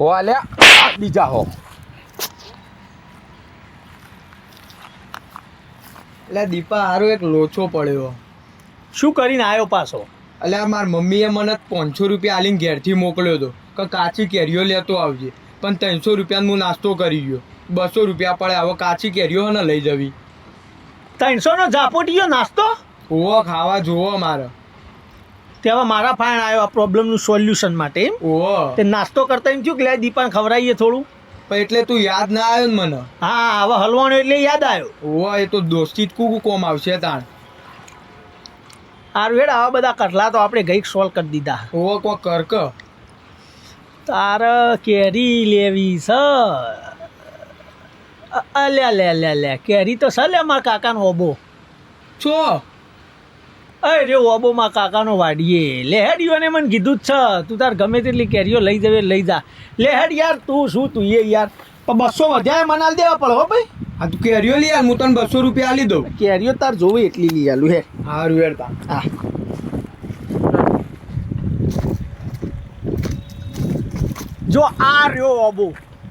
હો આલ્યા આ બીજા હો. એટલે દીપા હારો એક લોચો પડ્યો. શું કરીને આવ્યો પાછો? એટલે આ મારી મમ્મીએ મને પાંચસો રૂપિયા આલીને ઘેરથી મોકલ્યો હતો કે કાચી કેરીઓ લેતો આવજે. પણ ત્રણસો રૂપિયાનો હું નાસ્તો કરી ગયો. બસો રૂપિયા પડે હવે કાચી કેરીઓ ને લઈ જવી. ત્રણસો નો ઝાપોટીયો નાસ્તો? ઓવો ખાવા જોવો મારે. તેવા મારા ફાઇન આવ્યો આ પ્રોબ્લેમનું સોલ્યુશન માટે. એમ તે નાસ્તો કરતા એમ થયું કે લે દીપાને ખવડાવીએ થોડું. પણ એટલે તું યાદ ના આવ્યો ને મને? હા હવે હલવાનો એટલે યાદ આવ્યો. ઓવો એ તો દોસ્તી જ કુકુ કોમ આવશે તાણ. આરવેડ આવા બધા કટલા તો આપણે ગઈક સોલ્વ કરી દીધા. ઓવો કો. કરક તારે કેરી લેવી છે. અ- અલ્યા લે લે લે કેરી તો છે લે મારા કાકાનો ઓબો છો? અરે રે ઓબો મારા કાકાનો વાડીએ. લેહડીઓને હેડ મને કીધું જ છે. તું તાર ગમે તેટલી કેરીઓ લઈ જવે લઈ જા. લેહેડ યાર તું શું તું એ યાર. પણ બસો વધારે મનાલ દેવા પડે હો ભાઈ. આ તું કેરીઓ લઈ આલ હું તને બસો રૂપિયા આલી દઉં. કેરીઓ તાર જોવી એટલી લઈ આલું હે. હા રૂવેર તાણ હા. જો આ રહ્યો ઓબો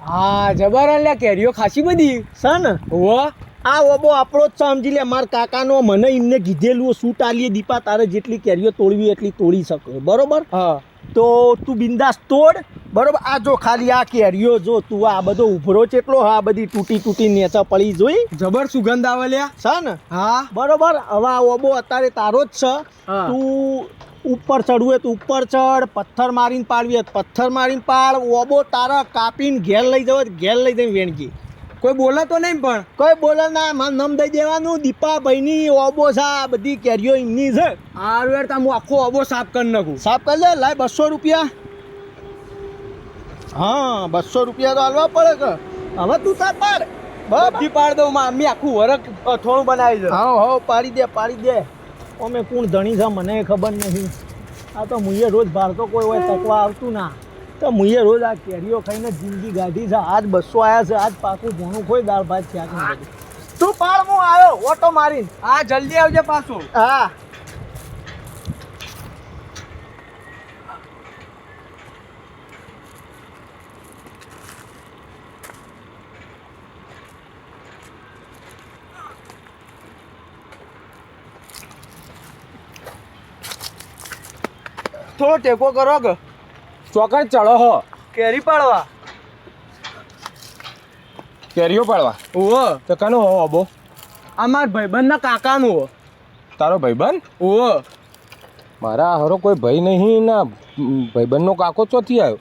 હા જબર અલ્યા કેરીઓ ખાસી બધી. સન ને? ઓવો આ ઓબો આપણો જ સમજી લે. મારા કાકાનો મને એમને કીધેલું શું ટાલીએ દીપા તારે જેટલી કેરીઓ તોડવી એટલી તોડી શકો. બરોબર? હા. તો તું બિંદાસ તોડ. બરોબર? આ જો ખાલી આ કેરીઓ જો તું આ બધો ઉભરો ચેટલો હા બધી તૂટી તૂટી નેચા પડી જોઈ. જબર સુગંધ આવે લ્યા. છે ને? હા. બરોબર? હવે આ ઓબો અત્યારે તારો જ છે. તું ઉપર ચડવું તો ઉપર ચડ પથ્થર મારીને પાડવી પથ્થર મારીને પાડ. ઓબો તારા કાપીને ઘેર લઈ જવો ઘેર લઈ જઈને વેણજી કોઈ બોલે તો નહીં પણ. કોઈ બોલે ના મારું નામ દઈ દેવાનું. દીપાભાઈની ઓબો છે આ બધી કેરીઓ એમની છે. હારું યાર હું આખો ઓબો સાફ કરી નાખું. સાફ કરી લે લાય બસો રૂપિયા. હા બસો રૂપિયા તો હાલવા પડે કે. હવે તું તાર પાડ. બધી પાડ દઉં માં અમ્મી આખું વરક થોડું બનાવી દઉં. હા હા પાડી દે પાડી દે. અમે કોણ ધણી છે મને ખબર નથી આ તો મુએ રોજ ભારતો કોઈ હોય તકવા આવતું ના. તો મુએ રોજ આ કેરીઓ ખાઈને જિંદગી ગાઢી છે. આજ બસો આયા છે. આજ પાકું ભોણું ખોઈ દાળ ભાત છે તું પાડ હું આવ્યો. ઓટો મારી હા જલ્દી આવજે પાછું. હા. થોડો ટેકો કરો કે ચોકડ ચડો હો. કેરી પાડવા. કેરીઓ પાડવા. ઓવો તો કનો હો અબો આ માર ભાઈબંધના કાકાનું હો. તારો ભાઈબંધ? ઓવો મારા હરો કોઈ ભાઈ નહીં ના ભાઈબંધનો કાકો ચોથી આવ્યો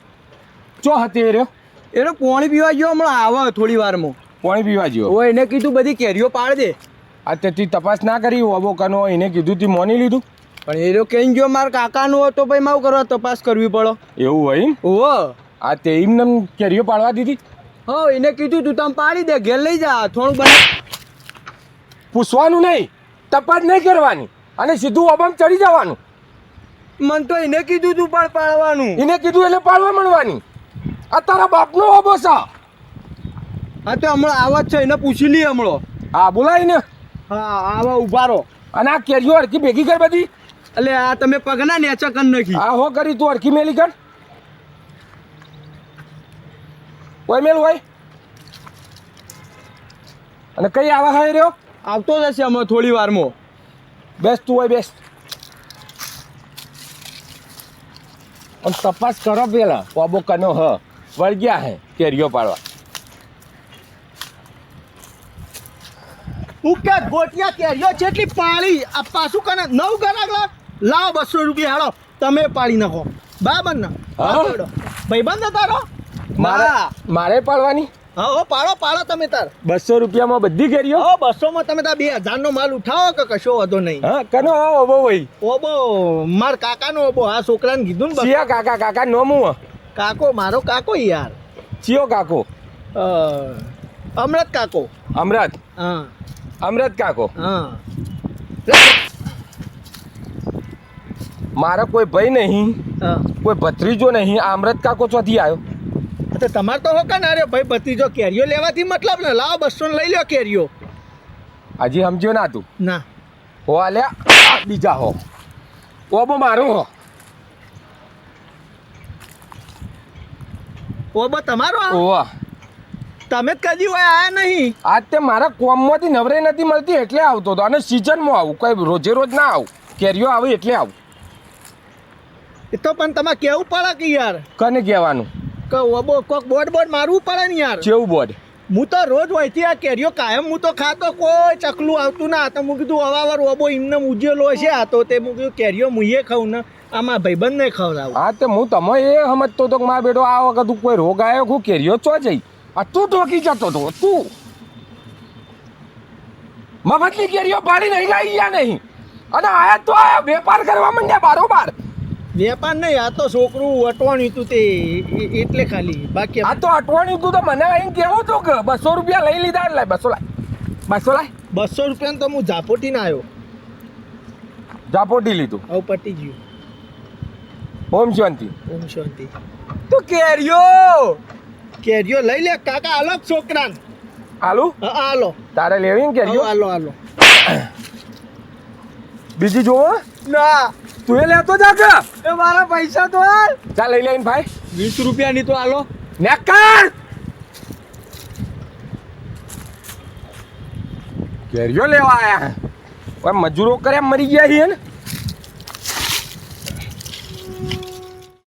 ચો હતી રહ્યો? એનો પાણી પીવા ગયો હમણાં આવે થોડી વારમાં. પોણી પીવા જ્યો ઓ એને કીધું બધી કેરીઓ પાડ દે. આ તેથી તપાસ ના કરી અબો કનો એને કીધું તી મોની લીધું? પણ એ લોકો કહીને જો મારા કાકાનું હતો તો ભાઈ મારું કરવા તપાસ કરવી પડો. એવું હોય ઓ આ તે એમને કેરીઓ પાડવા દીધી? હા એને કીધું તું તમે પાડી દે ઘેર લઈ જા થોડું બને. પૂછવાનું નહીં. તપાસ નહીં કરવાની. અને સીધું અબમ ચડી જવાનું. મન તો એને કીધું તું પણ પાડવાનું. એને કીધું એટલે પાડવા મળવાની. આ તારા બાપનો અબો છે. હા તો હમણાં આવા જ છે એને પૂછી લઈએ હમણાં. હા બોલાય ને. હા આવા ઊભા રહો. અને આ કેરીઓ અડકી ભેગી કર બધી. એટલે આ તમે પગના નેચા કરી નાખી. આ હો કરી તું અડખી મેલી કર કોઈ મેલ હોય અને કઈ આવા હાય રહ્યો? આવતો જ હશે અમે થોડી વારમાં. બેસ તું હોય બેસ. અને તપાસ કરો પેલા પોબો કનો હ. વળગ્યા હે કેરીઓ પાડવા. ઉકે ગોટિયા કેરીઓ જેટલી પાળી આ પાછું કને નવ ગરાક લાવ બસો રૂપિયા હાલો. તમે પાડી નાખો. બરાબર ને? હા. ભાઈબંધ તારો મારે. મારે પાડવાની? હા પાડો પાડો તમે તાર. બસો રૂપિયામાં બધી કેરીઓ હો બસોમાં તમે તાર બે હજારનો માલ ઉઠાવો કે કશો વધો નહીં? હા કનો ઓબો ભાઈ. ઓબો માર કાકાનો ઓબો. આ છોકરાને કીધું ને બસ. કાકા કાકા નોમું કાકો મારો કાકો યાર. ચિયો કાકો? અ, અમરત કાકો. અમરત? હા. અમરત કાકો? હા. મારા કોઈ ભાઈ નહીં હા. કોઈ ભત્રીજો નહીં આ અમરત કાકો ચોથી આવ્યો તો તમારે તો હોકા ના રે ભાઈ ભત્રીજો કેરીઓ લેવાથી મતલબ ને લાવો બસો લઈ લ્યો કેરીઓ. હજી સમજ્યો ના તું? ના. હો આલ્યા બીજા હો. ઓબો મારું હો. ઓબો તમારો? ઓવા. તમે કદી હોય આયા નહીં. આજ તે મારા કોમમાંથી નવરે નથી મળતી એટલે આવતો હતો. અને સિઝનમાં આવું કઈ રોજે રોજ ના આવું. કેરીઓ આવે એટલે આવું. એ તો પણ તમારે કેવું પડે કે યાર? કને કહેવાનું? કે ઓબો કોક બોર્ડ બોર્ડ મારવું પડે ને યાર. કેવું બોર્ડ? હું તો રોજ વહીથી આ કેરીઓ કાયમ હું તો ખાતો કોઈ ચકલું આવતું ના. તો હું કીધું અવાવર ઓબો એમને ઉજેલો છે આ તો તે હું કીધું કેરીઓ મુએ ખાઉં ને આમાં ભાઈબંધને ખવડાવું. હા તો હું તમે એ સમજતો હતો કે મારા બેટો આ વખત કોઈ રોગ આવ્યો હું કેરીઓ ચો જઈ? આ તું ટોકી જતો હતો તું. મફતની કેરીઓ પાડી નહીં લાવી ગયા નહીં. અને આયા તો આયા વેપાર કરવા માંડ્યા બારોબાર. વેપાર નહીં આ તો છોકરું અટવાણ્યું હતું તે એટલે ખાલી. બાકી આ તો અટવાણ્યું તું તો મને અહીં કેવું હતું કે બસો રૂપિયા લઈ લીધા એટલે બસો લાય. બસો લાય. બસો રૂપિયા તો હું ઝાપોટીને આવ્યો. ઝાપોટી લીધું. આવું પટી ગયું. ઓમ શાંતિ. ઓમ શાંતિ. તો કેરિયો કેરિયો લઈ લે. કાકા આલો છોકરાને. આલુ હા આલો તારે લેવી ને કેરિયો આલો આલો બીજી જોવો? ના. તું એ લેતો જા કે. એ મારા પૈસા તો ચાલ લઈ લઈને ભાઈ. વીસ રૂપિયા ની તો આલો. નેકર! કેરીઓ લેવા આયા ઓય મજૂરો કરે મરી ગયા છે ને.